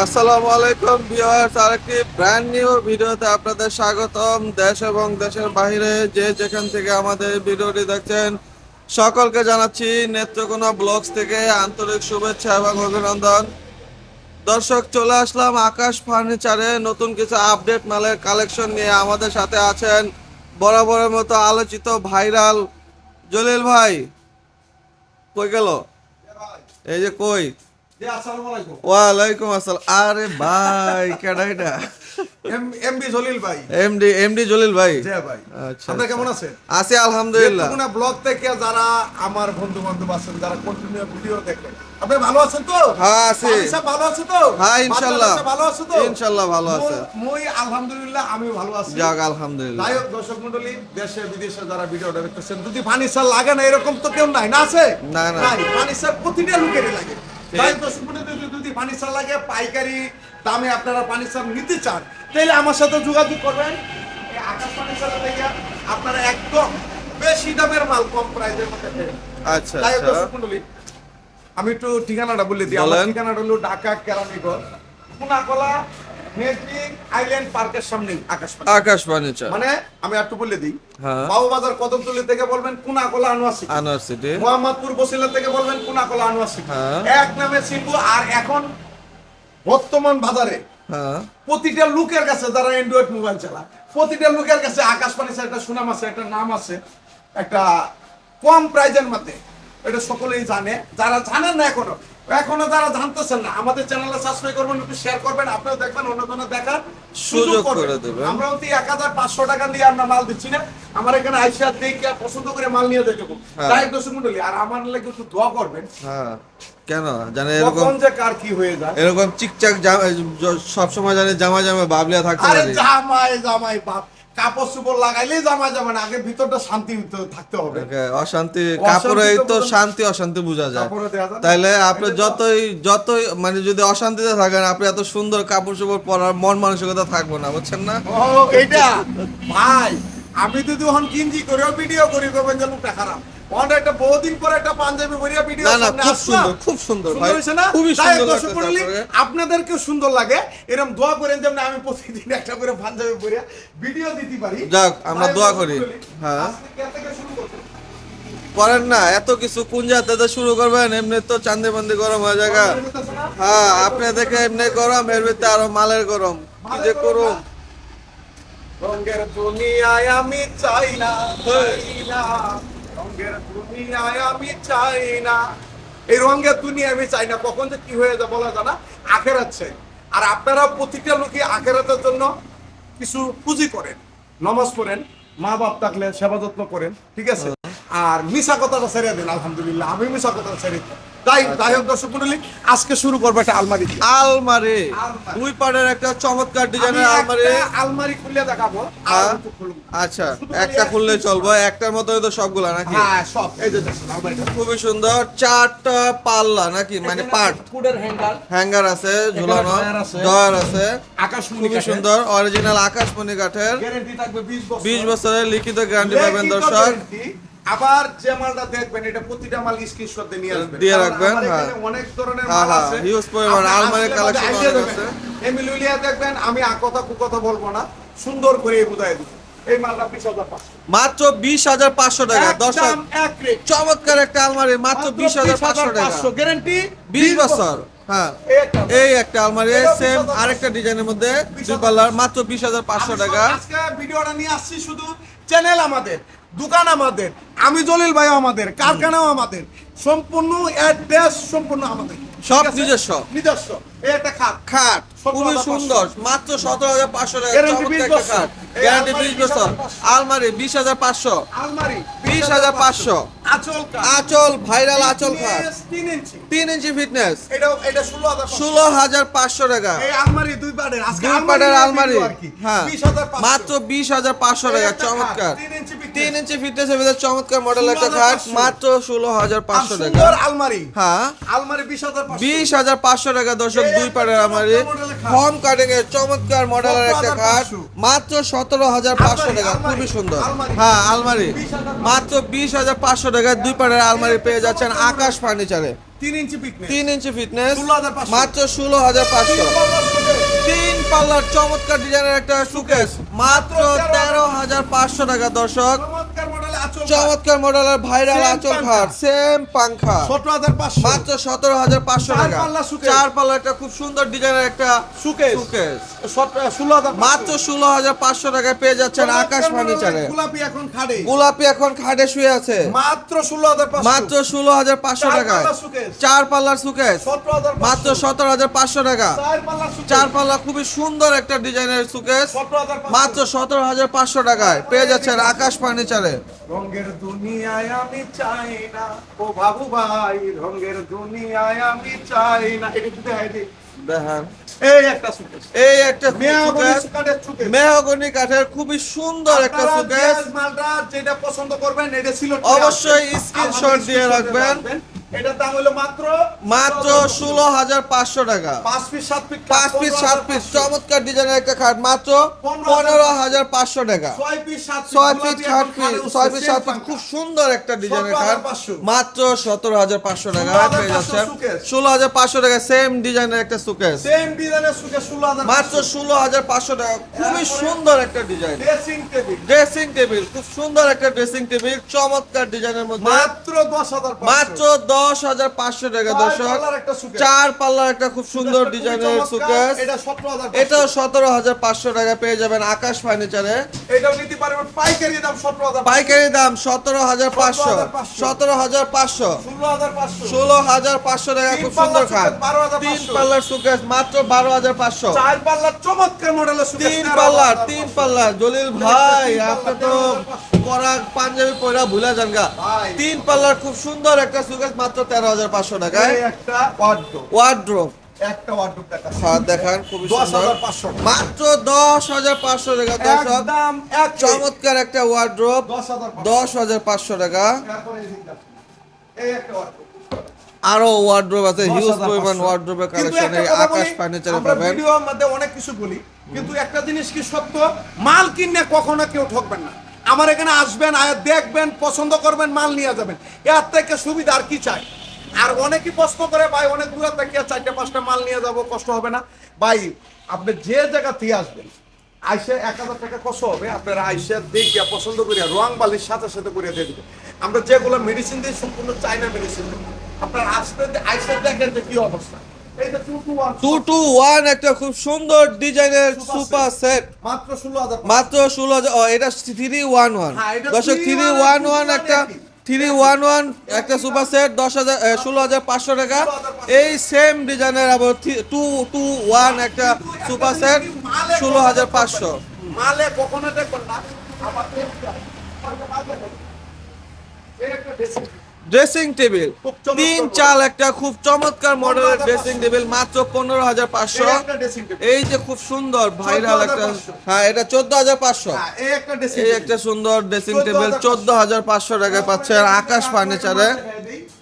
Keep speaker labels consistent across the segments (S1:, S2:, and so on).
S1: আসসালামু আলাইকুম ভিউয়ার্স, আরেকটি ব্র্যান্ড নিউ ভিডিওতে আপনাদের স্বাগতম। দেশ এবং দেশের বাইরে যে যেখান থেকে আমাদের ভিডিওটি দেখছেন, সকলকে জানাচ্ছি নেত্রকোনা ব্লগস থেকে আন্তরিক শুভেচ্ছা এবং অভিনন্দন। দর্শক, চলে আসলাম আকাশ ফার্নিচারে। নতুন কিছু আপডেট মালের কালেকশন নিয়ে আমাদের সাথে আছেন বরাবরের মতো আলোচিত ভাইরাল জলিল ভাই। কই গেল? এই যে কই। ওয়ালাইকুম আসসালাম আরে ভাই কেডা এটা
S2: এমডি জলিল ভাই।
S1: এমডি এমডি জলিল ভাই
S2: জি ভাই।
S1: আচ্ছা,
S2: আপনারা। কেমন আছেন?
S1: আছি আলহামদুলিল্লাহ
S2: নেত্রকোনা ব্লগ থেকে যারা আমার বন্ধু বান্ধব আছেন যারা কন্টিনিউ ভিডিও দেখেন আপনি ভালো আছেন তো
S1: হ্যাঁ, আছি।
S2: সব ভালো আছে তো
S1: হ্যাঁ, ইনশাল্লাহ।
S2: ভালো আছে তো
S1: ইনশাল্লাহ ভালো আছে।
S2: মই- মই আলহামদুলিল্লাহ আমি ভালো আছি
S1: যাক আলহামদুলিল্লাহ
S2: যাই দর্শক মন্ডলী দেশে বিদেশে যারা ভিডিওটা দেখতেছেন যদি ফার্নিচার লাগে না এরকম তো কেউ নাই না আছে
S1: না, না।
S2: ফার্নিচার প্রতিটা লোকেরই লাগে তাই দর্শক যদি- যদি ফার্নিচার লাগে পাইকারি দামে আপনারা ফার্নিচার নিতে চান তাহলে আমার সাথে যোগাযোগ করবেন। এই আকাশ ফার্নিচার থেকে আপনারা একদম বেশি দামের মাল কম প্রাইসের মধ্যে
S1: আচ্ছা আচ্ছা।
S2: আমি একটু ঠিকানাটা বলে দিই। আমার। ঠিকানাটা হলো ঢাকা কেরানীগঞ্জ। কোনাকলা মেট্রিক আইল্যান্ড পার্কের সামনে আকাশ ফার্নিচার।
S1: আকাশ
S2: মানে আমি একটু বলে দিই
S1: হ্যাঁ।
S2: বাবু বাজার কদমতলি থেকে বলবেন কুনাকলা আনোয়াসি
S1: আনোয়ার সিটি।
S2: মোহাম্মদপুর বসিলা থেকে বলবেন কুনাকলা
S1: হ্যাঁ।
S2: এক নামে আর এখন বর্তমান বাজারে
S1: হ্যাঁ।
S2: প্রতিটা লোকের কাছে যারা অ্যান্ড্রয়েড মোবাইল চালায় প্রতিটা লোকের কাছে আকাশ পানি একটা সুনাম আছে একটা নাম আছে একটা কম প্রাইজের মধ্যে। এটা সকলেই জানে। যারা জানেন না এখনও এখনও যারা জানতেছেন না। আমাদের চ্যানেলে সাবস্ক্রাইব করবেন একটু শেয়ার করবেন আপনারা দেখবেন অন্য কোনো দেখার
S1: সুযোগ করে দেবেন।
S2: আমরা অতি এক হাজার পাঁচশো টাকা দিয়ে আমরা মাল দিচ্ছি না। আমার এখানে আইসা দেখে পছন্দ করে মাল নিয়ে দেখব
S1: হ্যাঁ।
S2: তাই দর্শক মন্ডলী আর আমার লাগে একটু দোয়া করবেন।
S1: হ্যাঁ। কেন? জানে এরকম
S2: যে কার কি হয়ে যায়।
S1: এরকম চিকচাক সব সময় জানে জামা জামা বাবলিয়া থাকতে
S2: আরে জামাই জামাই বাপ। কাপড় চোপড় লাগাইলেই জামা যাবে না আগে ভিতরটা শান্তি থাকতে হবে।
S1: অশান্তি কাপড়ে
S2: তো
S1: তো শান্তি অশান্তি বোঝা যায়। তাইলে আপনি যতই যতই মানে যদি অশান্তিতে থাকেন আপনি এত সুন্দর কাপড় চোপড় পরার মন মানসিকতা থাকব না বুঝছেন না?
S2: ও এইটা। ভাই আমি যদি ওখান কিনজি করে ভিডিও করি করবেন যে লোকটা খারাপ। ওখান একটা বহুদিন পরে একটা পাঞ্জাবি পরিয়া ভিডিও
S1: না না খুব সুন্দর খুব সুন্দর ভাই। খুবই সুন্দর
S2: আপনাদেরকে সুন্দর লাগে। এরকম দোয়া করেন যেমন আমি প্রতিদিন একটা করে পাঞ্জাবি পরিয়া ভিডিও দিতে পারি।
S1: যাক, আমরা দোয়া করি। হ্যাঁ। করেন না এত কিছু কোন জাতে শুরু করবেন? এমনি তো চান্দে বান্দি গরম হয়ে জায়গা হ্যাঁ আপনি দেখে এমনি গরম এর ভিতরে আরও মালের গরম। কি যে করুম
S2: রঙের দুনিয়ায় আমি চাই না চাই না। রঙের দুনিয়ায় আমি চাই না। এই রঙের দুনিয়া আমি চাই না। কখন যে কি হয়ে যায় বলা যায় না। আখেরাত চাই। আর আপনারা প্রতিটা লোকই আখেরাতের জন্য কিছু পুঁজি করেন। নমাজ পড়েন মা বাপ থাকলে সেবা যত্ন করেন ঠিক আছে? আর মিশা কথাটা ছেড়ে দেন আলহামদুলিল্লাহ। আমি মিশা কথাটা ছেড়ে দিই। তাই যাই হোক দর্শক মন্ডলী, আজকে শুরু করব একটা আলমারি
S1: আলমারি। দুই পাড়ের একটা চমৎকার ডিজাইনের আলমারি।
S2: খুলে দেখাবো।
S1: আচ্ছা একটা খুললে চলবো একটার মতো তো সবগুলা নাকি?
S2: হ্যাঁ সব। এই যে
S1: খুবই সুন্দর চারটা পাল্লা নাকি? মানে পাট।
S2: হ্যাঙ্গার।
S1: আছে ঝুলানো। ডয়ার আছে। খুবই সুন্দর অরিজিনাল আকাশমণি কাঠের।
S2: গ্যারান্টি থাকবে 20 বছর
S1: বিশ বছরের। লিখিত গ্যারান্টি পাবেন দর্শক।
S2: আবার যে মালটা দেখবেন এটা প্রতিটা মাল স্ক্রিনশট দিয়ে নিয়ে আসবেন।
S1: দিয়ে রাখবেন, হ্যাঁ।
S2: অনেক ধরনের
S1: হ্যাঁ,
S2: মাল
S1: হ্যাঁ,
S2: আছে।
S1: huge পরিমাণ, অনেক
S2: দেবেন।
S1: আছে।
S2: এমিলুলিয়া দেখবেন আমি আ কথা কু কথা বলব না। সুন্দর করে বুঝাই দেব এই মালটা 20500
S1: মাত্র বিশ হাজার পাঁচশো টাকা। দর্শক
S2: একদম এক রেট।
S1: চমৎকার একটা আলমারি মাত্র বিশ হাজার পাঁচশো টাকা।
S2: গ্যারান্টি
S1: বিশ বছর। হ্যাঁ
S2: এই একটা
S1: আলমারি সেম
S2: 20,500
S1: আরেকটা ডিজাইনের মধ্যে দুই পাল্লার মাত্র বিশ হাজার পাঁচশো
S2: আমি
S1: টাকা।
S2: আজকে ভিডিওটা নিয়ে আসছি শুধু চ্যানেল আমাদের দোকান আমাদের আমি জলিল ভাই আমাদের কারখানাও আমাদের সম্পূর্ণ অ্যাড্রেস সম্পূর্ণ আমাদের।
S1: সব নিজস্ব।
S2: নিজস্ব। একটা খাট।
S1: খাট। খুবই সুন্দর। মাত্র সতেরো হাজার পাঁচশো টাকা।
S2: Guarantee
S1: চমৎকার
S2: 20
S1: একটা
S2: বছর।
S1: খাট। গ্যারান্টি
S2: আলমারি
S1: বিশ বছর। আলমারি বিশ হাজার পাঁচশো।
S2: আলমারি
S1: বিশ হাজার পাঁচশো।
S2: আচল
S1: আচল ভাইরাল আচল খাট।
S2: তিন ইঞ্চি।
S1: তিন ইঞ্চি ফিটনেস
S2: এটা এটা ষোলো হাজার পাঁচশো।
S1: টাকা।
S2: আলমারি দুই পাটের।
S1: দুই পাটের আলমারি। হ্যাঁ মাত্র বিশ হাজার পাঁচশো টাকা। চমৎকার।
S2: তিন ইঞ্চি
S1: ইঞ্চি ফিটনেসের ভিতরে চমৎকার মডেল একটা খাট। মাত্র ষোলো হাজার পাঁচশো টাকা।
S2: আলমারি।
S1: হ্যাঁ।
S2: আলমারি বিশ হাজার।
S1: বিশ হাজার পাঁচশো টাকা দর্শক। দুই পাড়ের আমারি। হোম কাটিং এর চমৎকার মডেলের একটা খাট। মাত্র সতেরো হাজার পাঁচশো টাকা খুবই সুন্দর। হ্যাঁ আলমারি। মাত্র বিশ হাজার পাঁচশো টাকা দুই পাড়ের আলমারি পেয়ে যাচ্ছেন আকাশ ফার্নিচারে
S2: তিন ইঞ্চি পিকনিক
S1: তিন ইঞ্চি ফিটনেস
S2: 16,500
S1: মাত্র ষোলো হাজার পাঁচশো। তিন পাল্লার চমৎকার ডিজাইনের একটা সুকেস মাত্র তেরো হাজার পাঁচশো টাকা দর্শক।
S2: চমৎকার মডেল
S1: মডেলের ভাইরাল
S2: Same
S1: আচল খাট সেম পাংখা।
S2: সতেরো হাজার পাঁচশো।
S1: মাত্র সতেরো হাজার পাঁচশো টাকা। চার পাল্লা একটা খুব সুন্দর ডিজাইনের একটা
S2: সুকেশ।
S1: সুকেস
S2: ষোলো হাজার
S1: মাত্র ষোলো হাজার পাঁচশো টাকায় পেয়ে যাচ্ছেন আকাশ ফার্নিচারে।
S2: গোলাপি এখন খাড়ে
S1: গোলাপি এখন খাটে শুয়ে আছে।
S2: মাত্র ষোলো হাজার
S1: মাত্র ষোলো হাজার পাঁচশো
S2: চার
S1: টাকায়। চার পাল্লার সুকেস মাত্র সতেরো হাজার পাঁচশো টাকা।
S2: চার পাল্লা suitcase।
S1: চার পাল্লা খুবই সুন্দর একটা ডিজাইনের সুকেস। মাত্র সতেরো হাজার পাঁচশো টাকায়। পেয়ে যাচ্ছেন আকাশ ফার্নিচারে।
S2: রঙের দুনিয়ায় আমি চাই না। ও বাবু ভাই রঙের দুনিয়ায় আমি চাই না। এটা কি দেখাই দিই? এই একটা সুকেশ
S1: এই। মেহগনি কাঠের খুবই সুন্দর একটা
S2: মালটা যেটা পছন্দ করবেন এটা ছিল
S1: অবশ্যই স্ক্রিনশট দিয়ে রাখবেন।
S2: এটার দাম হলো মাত্র
S1: মাত্র ষোলো হাজার পাঁচশো টাকা।
S2: পাঁচ পিস সাত পিস
S1: পাঁচ পিস সাত পিস চমৎকার ডিজাইনের একটা খাট মাত্র পনেরো হাজার পাঁচশো। টাকা।
S2: ছয় পিস সাত পিস
S1: ছয় পিস সাত পিস ছয় পিস সাত পিস খুব সুন্দর একটা ডিজাইনের খাট। মাত্র সতেরো হাজার পাঁচশো টাকা পেয়ে যাচ্ছেন। ষোলো হাজার পাঁচশো টাকা সেম ডিজাইনের একটা সুকেস
S2: সেম ডিজাইনের ষোলো হাজার
S1: মাত্র ষোলো হাজার পাঁচশো টাকা খুবই সুন্দর একটা design.
S2: Dressing table.
S1: Dressing table খুব সুন্দর একটা ড্রেসিং টেবিল চমৎকার ডিজাইনের মধ্যে।
S2: মাত্র দশ হাজার
S1: মাত্র দশ হাজার পাঁচশো টাকা দর্শক। চার পাল্লার একটা খুব সুন্দর ডিজাইনের সুকেস এটাও সতেরো হাজার পাঁচশো টাকা পেয়ে যাবেন আকাশ ফার্নিচারে।
S2: পাইকারি দাম সতেরো হাজার
S1: পাঁচশো। সতেরো হাজার পাঁচশো।
S2: ষোলো হাজার পাঁচশো।
S1: টাকা খুব সুন্দর
S2: 12,500
S1: তিন পাল্লার সুকেস মাত্র বারো হাজার পাঁচশো।
S2: চার পাল্লার চমৎকার মডেলের
S1: তিন
S2: 13,500
S1: পাল্লার তিন পাল্লার। জলিল ভাই আপনি তো
S2: 13,500
S1: পাঞ্জাবি পরা ভুলে যান গা। তিন পাল্লার খুব সুন্দর একটা সুকেস মাত্র তেরো হাজার পাঁচশো টাকায়।
S2: একটা
S1: ওয়ার্ড্রোপ
S2: একটা
S1: হ্যাঁ দেখান খুবই সুন্দর। মাত্র দশ হাজার পাঁচশো টাকা দর্শক। চমৎকার একটা ওয়ার্ড্রোপ
S2: দশ হাজার পাঁচশো।
S1: টাকা। আরও ওয়ার্ড্রোপ আছে হিউজ
S2: 10,500
S1: পরিমাণ ওয়ার্ড্রোপের কালেকশন এই আকাশ ফার্নিচারে পাবেন।
S2: ভিডিওর মধ্যে অনেক কিছু বলি কিন্তু একটা জিনিস কি সত্য? মাল কিনে কখনো কেউ ঠকবেন না। আমার এখানে আসবেন, আয়া দেখবেন, পছন্দ করবেন, মাল নিয়ে যাবেন। এর থেকে সুবিধা আর কি চাই? আর অনেকেই প্রশ্ন করে, ভাই, অনেক দূরে থেকে চারটে, পাঁচটা মাল নিয়ে যাব, কষ্ট হবে না? ভাই, আপনি যে জায়গা থেকে আসবেন, আইসে এক হাজার টাকা কষ্ট হবে, আপনারা আইসে দেখিয়া পছন্দ করিয়া, রং বালির সাথে সাথে করিয়া দিয়ে দিবেন। আমরা যেগুলো মেডিসিন দিই, সম্পূর্ণ চাইনা মেডিসিন আপনার আসতে আইসে দেখেন যে কি অবস্থা। টু টু ওয়ান
S1: একটা খুব সুন্দর ডিজাইনের সুপার সেট
S2: মাত্র ষোলো হাজার
S1: মাত্র ষোলো হাজার এটা থ্রি ওয়ান ওয়ান দর্শক থ্রি ওয়ান ওয়ান একটা থ্রি ওয়ান ওয়ান একটা সুপার সেট দশ হাজার ষোলো হাজার পাঁচশো টাকা। এই সেম ডিজাইনের আবার টু টু ওয়ান একটা সুপার সেট ষোলো হাজার পাঁচশো।
S2: মালে কখনো দেখবেন না।
S1: ড্রেসিং টেবিল তিন চাল একটা খুব চমৎকার মডেলের
S2: 15,500
S1: ড্রেসিং টেবিল মাত্র পনেরো হাজার পাঁচশো।
S2: এই
S1: যে খুব সুন্দর ভাইরাল একটা হ্যাঁ এটা চোদ্দ হাজার পাঁচশো।
S2: হ্যাঁ, এই। একটা
S1: সুন্দর ড্রেসিং টেবিল চোদ্দ হাজার পাঁচশো টাকায় পাচ্ছে। আকাশ ফার্নিচারে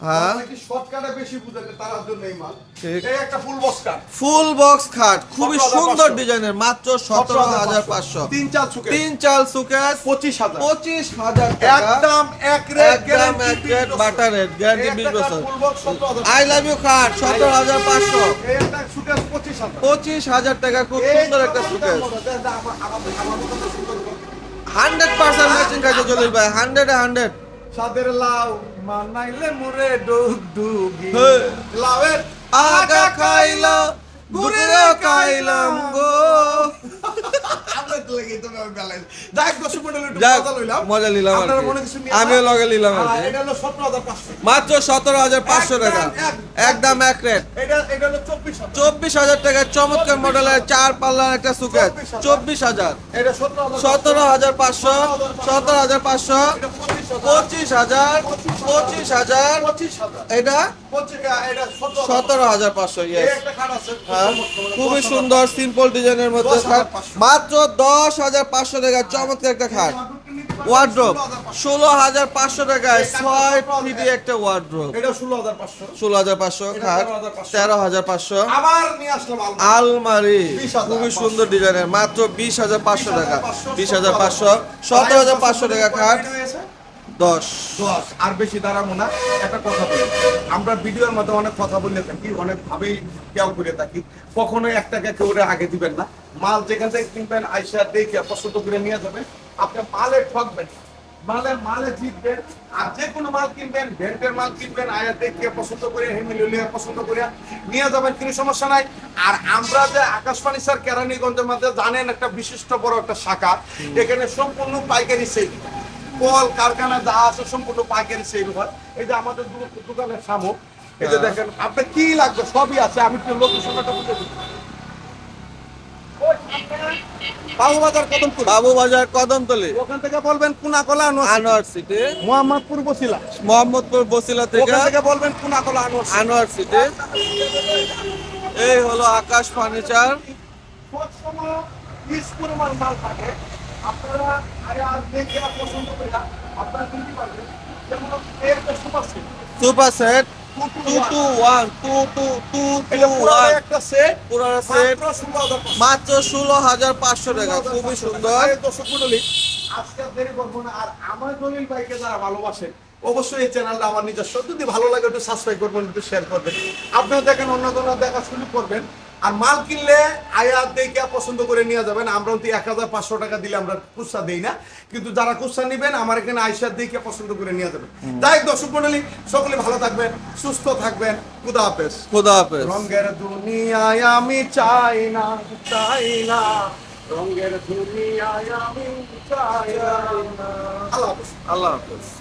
S1: হ্যাঁ।
S2: আপনাকে বেশি বুঝাতে তার জন্য এই মাল। এই একটা full box কাঠ।
S1: ফুল বক্স খাট খুবই সুন্দর ডিজাইনের মাত্র সতেরো হাজার
S2: 17,500
S1: পাঁচশো।
S2: তিন চাল।
S1: তিন চাল সুকেস
S2: পঁচিশ হাজার।
S1: পঁচিশ হাজার টাকা।
S2: একদম এক রেট
S1: বাটার গ্যারান্টি বছর।
S2: বছর।
S1: আই লাভ ইউ খাট সতেরো হাজার পাঁচশো।
S2: এই একটা হাজার।
S1: পঁচিশ হাজার টাকা খুব সুন্দর একটা সুকেস হান্ড্রেড পার্সেন্ট ম্যাচিং খাইছে জলিল ভাই হান্ড্রেড হান্ড্রেড।
S2: সাদের লাউ। মানাইলে মোরে ডুগ ডুগি। লাউয়ের
S1: আগা খাইলা ঘুরে খাইলাম গো। আমিও লগে নিলাম
S2: পাঁচশো।
S1: মাত্র সতেরো হাজার পাঁচশো টাকা।
S2: একদম এক।
S1: রেট।
S2: চব্বিশ হাজার।
S1: টাকার চমৎকার মডেলের চার পাল্লার একটা সুকেস চব্বিশ হাজার।
S2: সতেরো হাজার
S1: পাঁচশো। সতেরো হাজার পাঁচশো
S2: পঁচিশ। হাজার
S1: পঁচিশ হাজার। এটা?
S2: সতেরো
S1: সতেরো হাজার পাঁচশো হ্যাঁ খুবই সুন্দর সিম্পল ডিজাইনের মধ্যে খাট। মাত্র দশ হাজার পাঁচশো টাকা চমৎকার একটা খাট। ওয়ার্ড্রোপ ষোলো হাজার পাঁচশো টাকায় ছয় ফিটি একটা ওয়ার্ড্রোপ
S2: ষোলো হাজার পাঁচশো।
S1: খাট তেরো হাজার পাঁচশো।
S2: আলমারি।
S1: আলমারি
S2: 20,000
S1: খুবই সুন্দর ডিজাইনের মাত্র বিশ হাজার পাঁচশো টাকা। বিশ হাজার পাঁচশো সতেরো হাজার পাঁচশো টাকা খাট। দশ।
S2: দশ। আর বেশি দাঁড়াবো না একটা কথা বলি। আমরা ভিডিওর মধ্যে অনেক কথা বলে থাকি অনেক ভাবেই কেউ করে থাকি। কখনোই এক টাকা কেউ আগে দিবেন না। মাল যেখান থেকে কিনবেন আইসা দেখে পছন্দ করে নিয়ে যাবেন। আপনি মালে ঠকবেন মালে মালে জিতবেন। আর যে কোনো মাল কিনবেন ভেন্টের মাল কিনবেন আয়া দেখে পছন্দ করে হেমিলিয়া পছন্দ করে নিয়ে যাবেন কোনো সমস্যা নাই। আর আমরা যে আকাশবাণী স্যার কেরানীগঞ্জের মধ্যে জানেন একটা বিশিষ্ট বড় একটা শাখা এখানে সম্পূর্ণ পাইকারি সেল কল কারখানা যা আছে সম্পূর্ণ পাইকারি সেল হয়। এই যে আমাদের দোকানের সামু এই যে দেখেন আপনার কি লাগবে? সবই আছে আমি একটু লোকেশনটা বুঝে দিই বাবুবাজার
S1: কদমতলি?
S2: ওখান থেকে বলবেন কুনাকলা আনোয়ার
S1: আনোয়ার সিটি।
S2: মোহাম্মদপুর বসিলা।
S1: মোহাম্মদপুর বসিলা থেকে
S2: ওখান থেকে বলবেন কুনাকলা আনোয়ার
S1: আনোয়ার সিটি। এই হলো আকাশ ফার্নিচার।
S2: সবসময় বিশ পরিমাণ মাল থাকে। আপনারা আরে আজ দেখে পছন্দ করে আপনারা কিনতে পারবেন। যেমন একটা সুপার সেট।
S1: Super set.
S2: মাত্র ষোলো হাজার পাঁচশো।
S1: টাকা খুবই সুন্দর।
S2: আজকে দেরি করব না। আর আমার ভাইকে যারা ভালোবাসেন অবশ্যই এই চ্যানেলটা আমার নিজস্ব। যদি ভালো লাগে একটু সাবস্ক্রাইব করবেন একটু শেয়ার করবেন। আপনারা দেখেন অন্য কোনো দেখা শুরু করবেন। আর মাল কিনলে আয়া দেখে পছন্দ করে নিয়ে যাবেন। আমরা অন্তত এক হাজার পাঁচশো টাকা দিলে আমরা কুৎসা দিই না। কিন্তু যারা কুৎসা নেবেন আমার এখানে আইসা দেখে পছন্দ করে নিয়ে যাবেন। তাই দর্শক মন্ডলী সকলে ভালো থাকবেন সুস্থ থাকবেন। খুদা হাফেজ।
S1: খুদা হাফেজ।
S2: রঙের দুনিয়ায় আমি চাই না চাই না। রঙের দুনিয়ায় আমি চাই না। আল্লাহ হাফেজ।
S1: আল্লাহ হাফেজ।